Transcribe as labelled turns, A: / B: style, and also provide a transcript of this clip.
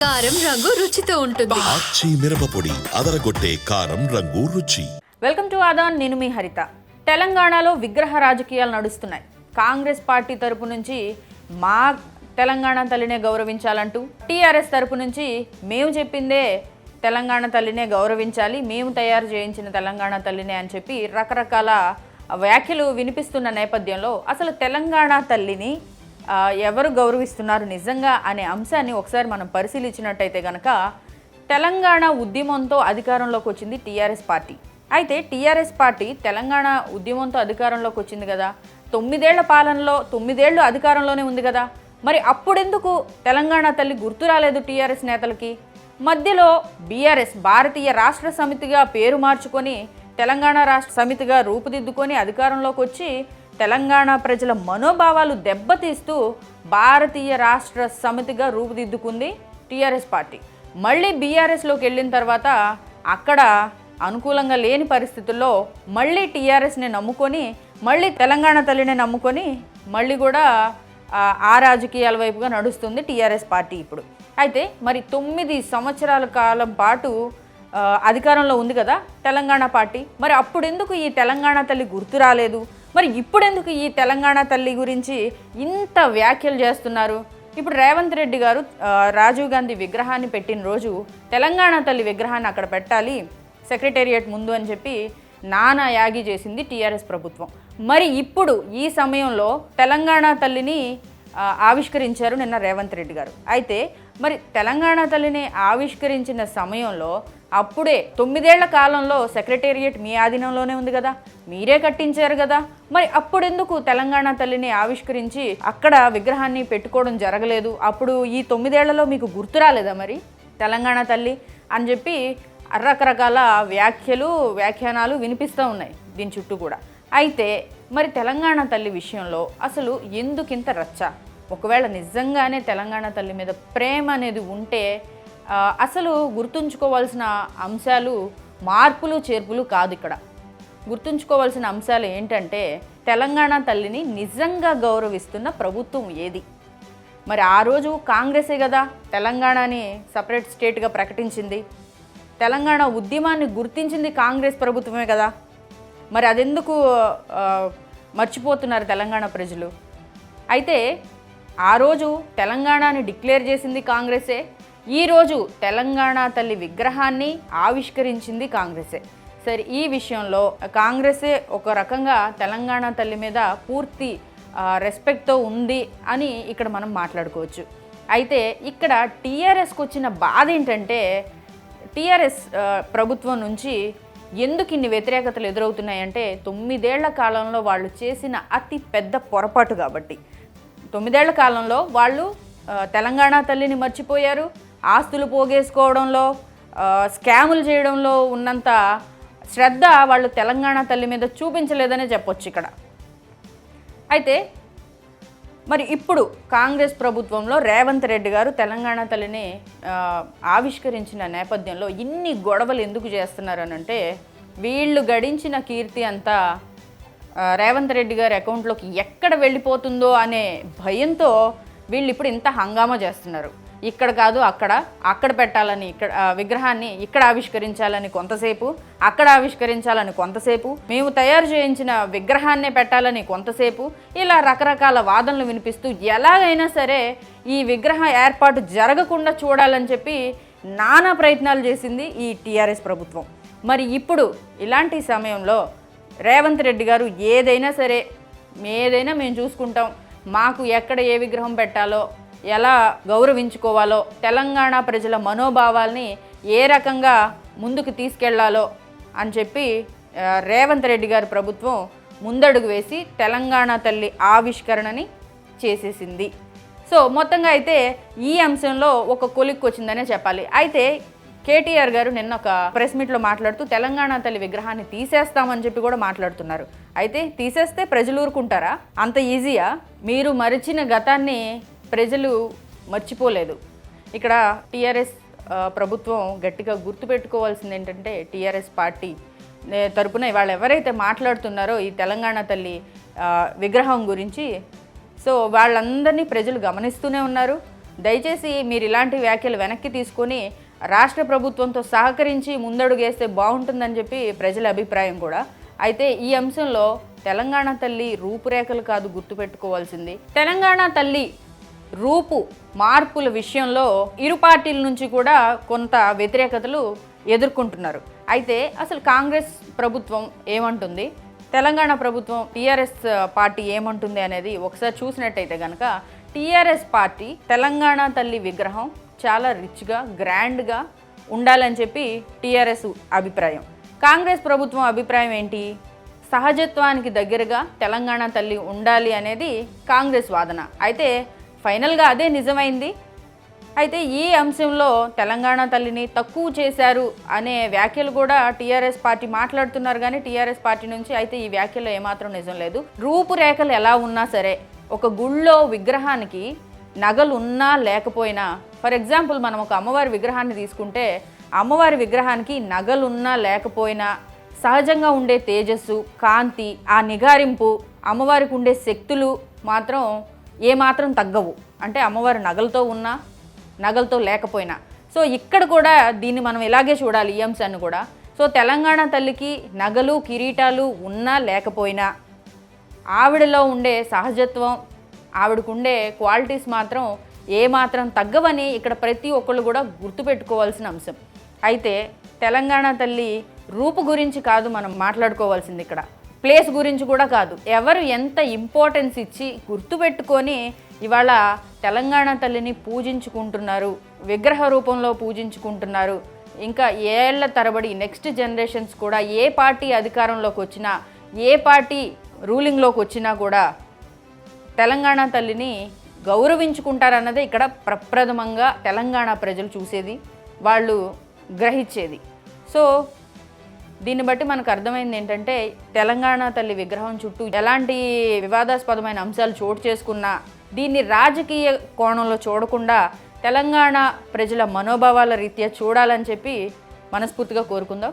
A: కారం రంగు రుచితో ఉంటుంది.
B: ఆచి మిరపపొడి అదరగొట్టే కారం రంగు రుచి.
C: వెల్కమ్ టు ఆదాన్ నేను మీ హరిత. తెలంగాణలో విగ్రహ రాజకీయాలు నడుస్తున్నాయి. కాంగ్రెస్ పార్టీ తరపు నుంచి మా తెలంగాణ తల్లినే గౌరవించాలంటూ టీఆర్ఎస్ తరపు నుంచి మేము చెప్పిందే తెలంగాణ తల్లినే గౌరవించాలి మేము తయారు చేయించిన తెలంగాణ తల్లినే అని చెప్పి రకరకాల వ్యాఖ్యలు వినిపిస్తున్న నేపథ్యంలో అసలు తెలంగాణ తల్లిని ఎవరు గౌరవిస్తున్నారు నిజంగా అనే అంశాన్ని ఒకసారి మనం పరిశీలించినట్టయితే కనుక తెలంగాణ ఉద్యమంతో అధికారంలోకి వచ్చింది టీఆర్ఎస్ పార్టీ. అయితే టీఆర్ఎస్ పార్టీ తెలంగాణ ఉద్యమంతో అధికారంలోకి వచ్చింది కదా? తొమ్మిదేళ్ళ పాలనలో తొమ్మిదేళ్ళు అధికారంలోనే ఉంది కదా? మరి అప్పుడెందుకు తెలంగాణ తల్లి గుర్తు రాలేదు టీఆర్ఎస్ నేతలకి? మధ్యలో బీఆర్ఎస్ భారతీయ రాష్ట్ర సమితిగా పేరు మార్చుకొని తెలంగాణ రాష్ట్ర సమితిగా రూపుదిద్దుకొని అధికారంలోకి వచ్చి తెలంగాణ ప్రజల మనోభావాలు దెబ్బతీస్తూ భారతీయ రాష్ట్ర సమితిగా రూపుదిద్దుకుంది టీఆర్ఎస్ పార్టీ. మళ్ళీ బీఆర్ఎస్లోకి వెళ్ళిన తర్వాత అక్కడ అనుకూలంగా లేని పరిస్థితుల్లో మళ్ళీ టీఆర్ఎస్ని నమ్ముకొని మళ్ళీ తెలంగాణ తల్లిని నమ్ముకొని మళ్ళీ కూడా ఆ, రాజకీయాల వైపుగా నడుస్తుంది టీఆర్ఎస్ పార్టీ ఇప్పుడు. అయితే మరి తొమ్మిది సంవత్సరాల కాలం పాటు అధికారంలో ఉంది కదా తెలంగాణ పార్టీ. మరి అప్పుడెందుకు ఈ తెలంగాణ తల్లి గుర్తు రాలేదు? మరి ఇప్పుడెందుకు ఈ తెలంగాణ తల్లి గురించి ఇంత వ్యాఖ్యలు చేస్తున్నారు? ఇప్పుడు రేవంత్ రెడ్డి గారు రాజీవ్ గాంధీ విగ్రహాన్ని పెట్టిన రోజు తెలంగాణ తల్లి విగ్రహాన్ని అక్కడ పెట్టాలి సెక్రటేరియట్ ముందు అని చెప్పి నానా యాగి చేసింది టీఆర్ఎస్ ప్రభుత్వం. మరి ఇప్పుడు ఈ సమయంలో తెలంగాణ తల్లిని ఆవిష్కరించారు నిన్న రేవంత్ రెడ్డి గారు. అయితే మరి తెలంగాణ తల్లిని ఆవిష్కరించిన సమయంలో అప్పుడే తొమ్మిదేళ్ళ కాలంలో సెక్రటేరియట్ మీ ఆధీనంలోనే ఉంది కదా. మీరే కట్టించారు కదా. మరి అప్పుడెందుకు తెలంగాణ తల్లిని ఆవిష్కరించి అక్కడ విగ్రహాన్ని పెట్టుకోవడం జరగలేదు? అప్పుడు ఈ తొమ్మిదేళ్ళలో మీకు గుర్తు రాలేదా మరి? తెలంగాణ తల్లి అని చెప్పి రకరకాల వ్యాఖ్యలు వ్యాఖ్యానాలు వినిపిస్తూ ఉన్నాయి దీని చుట్టూ కూడా. అయితే మరి తెలంగాణ తల్లి విషయంలో అసలు ఎందుకింత రచ్చ? ఒకవేళ నిజంగానే తెలంగాణ తల్లి మీద ప్రేమ అనేది ఉంటే అసలు గుర్తుంచుకోవాల్సిన అంశాలు మార్పులు చేర్పులు కాదు ఇక్కడ. గుర్తుంచుకోవాల్సిన అంశాలు ఏంటంటే తెలంగాణ తల్లిని నిజంగా గౌరవిస్తున్న ప్రభుత్వం ఏది? మరి ఆ రోజు కాంగ్రెసే కదా తెలంగాణని సపరేట్ స్టేట్గా ప్రకటించింది. తెలంగాణ ఉద్యమాన్ని గుర్తించింది కాంగ్రెస్ ప్రభుత్వమే కదా. మరి అదెందుకు మర్చిపోతున్నారు తెలంగాణ ప్రజలు? అయితే ఆ రోజు తెలంగాణని డిక్లేర్ చేసింది కాంగ్రెసే. ఈరోజు తెలంగాణ తల్లి విగ్రహాన్ని ఆవిష్కరించింది కాంగ్రెసే. సరే ఈ విషయంలో కాంగ్రెసే ఒక రకంగా తెలంగాణ తల్లి మీద పూర్తి రెస్పెక్ట్తో ఉంది అని ఇక్కడ మనం మాట్లాడుకోవచ్చు. అయితే ఇక్కడ టీఆర్ఎస్కి వచ్చిన బాధ ఏంటంటే టీఆర్ఎస్ ప్రభుత్వం నుంచి ఎందుకు ఇన్ని వ్యతిరేకతలు ఎదురవుతున్నాయంటే తొమ్మిదేళ్ళ కాలంలో వాళ్ళు చేసిన అతి పెద్ద పొరపాటు కాబట్టి. తొమ్మిదేళ్ళ కాలంలో వాళ్ళు తెలంగాణ తల్లిని మర్చిపోయారు. ఆస్తులు పోగేసుకోవడంలో స్కాములు చేయడంలో ఉన్నంత శ్రద్ధ వాళ్ళు తెలంగాణ తల్లి మీద చూపించలేదనే చెప్పొచ్చు ఇక్కడ. అయితే మరి ఇప్పుడు కాంగ్రెస్ ప్రభుత్వంలో రేవంత్ రెడ్డి గారు తెలంగాణ తల్లిని ఆవిష్కరించిన నేపథ్యంలో ఇన్ని గొడవలు ఎందుకు చేస్తున్నారు వీళ్ళు గడించిన కీర్తి అంతా రేవంత్ రెడ్డి గారి అకౌంట్లోకి ఎక్కడ వెళ్ళిపోతుందో అనే భయంతో వీళ్ళు ఇప్పుడు ఇంత హంగామా చేస్తున్నారు. ఇక్కడ కాదు అక్కడ. అక్కడ పెట్టాలని ఇక్కడ విగ్రహాన్ని ఇక్కడ ఆవిష్కరించాలని కొంతసేపు అక్కడ ఆవిష్కరించాలని కొంతసేపు మేము తయారు చేయించిన విగ్రహాన్నే పెట్టాలని కొంతసేపు ఇలా రకరకాల వాదనలు వినిపిస్తూ ఎలాగైనా సరే ఈ విగ్రహ ఏర్పాటు జరగకుండా చూడాలని చెప్పి నానా ప్రయత్నాలు చేసింది ఈ టీఆర్ఎస్ ప్రభుత్వం. మరి ఇప్పుడు ఇలాంటి సమయంలో రేవంత్ రెడ్డి గారు ఏదైనా సరే ఏదైనా మేము చూసుకుంటాం మాకు ఎక్కడ ఏ విగ్రహం పెట్టాలో ఎలా గౌరవించుకోవాలో తెలంగాణ ప్రజల మనోభావాల్ని ఏ రకంగా ముందుకు తీసుకెళ్ళాలో అని చెప్పి రేవంత్ రెడ్డి గారి ప్రభుత్వం ముందడుగు వేసి తెలంగాణ తల్లి ఆవిష్కరణని చేసేసింది. సో మొత్తంగా అయితే ఈ అంశంలో ఒక కొలిక్కి వచ్చిందనే చెప్పాలి. అయితే కేటీఆర్ గారు నిన్న ఒక ప్రెస్ మీట్లో మాట్లాడుతూ తెలంగాణ తల్లి విగ్రహాన్ని తీసేస్తామని చెప్పి కూడా మాట్లాడుతున్నారు. అయితే తీసేస్తే ప్రజలు ఊరుకుంటారా? అంత ఈజీయా? మీరు మరిచిన గతాన్ని ప్రజలు మర్చిపోలేదు. ఇక్కడ టీఆర్ఎస్ ప్రభుత్వం గట్టిగా గుర్తుపెట్టుకోవాల్సింది ఏంటంటే టీఆర్ఎస్ పార్టీ. తరపున వాళ్ళు ఎవరైతే మాట్లాడుతున్నారో ఈ తెలంగాణ తల్లి విగ్రహం గురించి సో వాళ్ళందరినీ ప్రజలు గమనిస్తూనే ఉన్నారు. దయచేసి మీరు ఇలాంటి వ్యాఖ్యలు వెనక్కి తీసుకొని రాష్ట్ర ప్రభుత్వంతో సహకరించి ముందడుగేస్తే బాగుంటుందని చెప్పి ప్రజల అభిప్రాయం కూడా. అయితే ఈ అంశంలో తెలంగాణ తల్లి రూపురేఖలు కాదు గుర్తుపెట్టుకోవాల్సింది. తెలంగాణ తల్లి రూపు మార్పుల విషయంలో ఇరు పార్టీల నుంచి కూడా కొంత వ్యతిరేకతలు ఎదుర్కొంటున్నారు. అయితే అసలు కాంగ్రెస్ ప్రభుత్వం ఏమంటుంది? తెలంగాణ ప్రభుత్వం టీఆర్ఎస్ పార్టీ ఏమంటుంది అనేది ఒకసారి చూసినట్టయితే కనుక టీఆర్ఎస్ పార్టీ తెలంగాణ తల్లి విగ్రహం చాలా రిచ్గా గ్రాండ్గా ఉండాలని చెప్పి టీఆర్ఎస్ అభిప్రాయం. కాంగ్రెస్ ప్రభుత్వం అభిప్రాయం ఏంటి? సహజత్వానికి దగ్గరగా తెలంగాణ తల్లి ఉండాలి అనేది కాంగ్రెస్ వాదన. అయితే ఫైనల్గా అదే నిజమైంది. అయితే ఈ అంశంలో తెలంగాణ తల్లిని తక్కువ చేశారు అనే వ్యాఖ్యలు కూడా టీఆర్ఎస్ పార్టీ మాట్లాడుతున్నారు కానీ టీఆర్ఎస్ పార్టీ నుంచి అయితే ఈ వ్యాఖ్యలో ఏమాత్రం నిజం లేదు. రూపురేఖలు ఎలా ఉన్నా సరే ఒక గుళ్ళో విగ్రహానికి నగలు ఉన్నా లేకపోయినా ఫర్ ఎగ్జాంపుల్ మనం ఒక అమ్మవారి విగ్రహాన్ని తీసుకుంటే అమ్మవారి విగ్రహానికి నగలున్నా లేకపోయినా సహజంగా ఉండే తేజస్సు కాంతి ఆ నిగారింపు అమ్మవారికి ఉండే శక్తులు మాత్రం ఏమాత్రం తగ్గవు. అంటే అమ్మవారు నగలతో ఉన్నా నగలతో లేకపోయినా. సో ఇక్కడ కూడా దీన్ని మనం ఇలాగే చూడాలి ఈ అంశాన్ని కూడా. సో తెలంగాణ తల్లికి నగలు కిరీటాలు ఉన్నా లేకపోయినా ఆవిడలో ఉండే సహజత్వం ఆవిడకుండే క్వాలిటీస్ మాత్రం ఏమాత్రం తగ్గవని ఇక్కడ ప్రతి ఒక్కళ్ళు కూడా గుర్తుపెట్టుకోవాల్సిన అంశం. అయితే తెలంగాణ తల్లి రూపు గురించి కాదు మనం మాట్లాడుకోవాల్సింది ఇక్కడ. ప్లేస్ గురించి కూడా కాదు. ఎవరు ఎంత ఇంపార్టెన్స్ ఇచ్చి గుర్తుపెట్టుకొని ఇవాళ తెలంగాణ తల్లిని పూజించుకుంటున్నారు విగ్రహ రూపంలో పూజించుకుంటున్నారు ఇంకా ఏళ్ళ తరబడి నెక్స్ట్ జనరేషన్స్ కూడా ఏ పార్టీ అధికారంలోకి వచ్చినా ఏ పార్టీ రూలింగ్లోకి వచ్చినా కూడా తెలంగాణ తల్లిని గౌరవించుకుంటారన్నదే ఇక్కడ ప్రప్రథమంగా తెలంగాణ ప్రజలు చూసేది వాళ్ళు గ్రహించేది. సో దీన్ని బట్టి మనకు అర్థమైంది ఏంటంటే తెలంగాణ తల్లి విగ్రహం చుట్టూ ఎలాంటి వివాదాస్పదమైన అంశాలు చోటు చేసుకున్నా దీన్ని రాజకీయ కోణంలో చూడకుండా తెలంగాణ ప్రజల మనోభావాల రీత్యా చూడాలని చెప్పి మనస్ఫూర్తిగా కోరుకుందాం.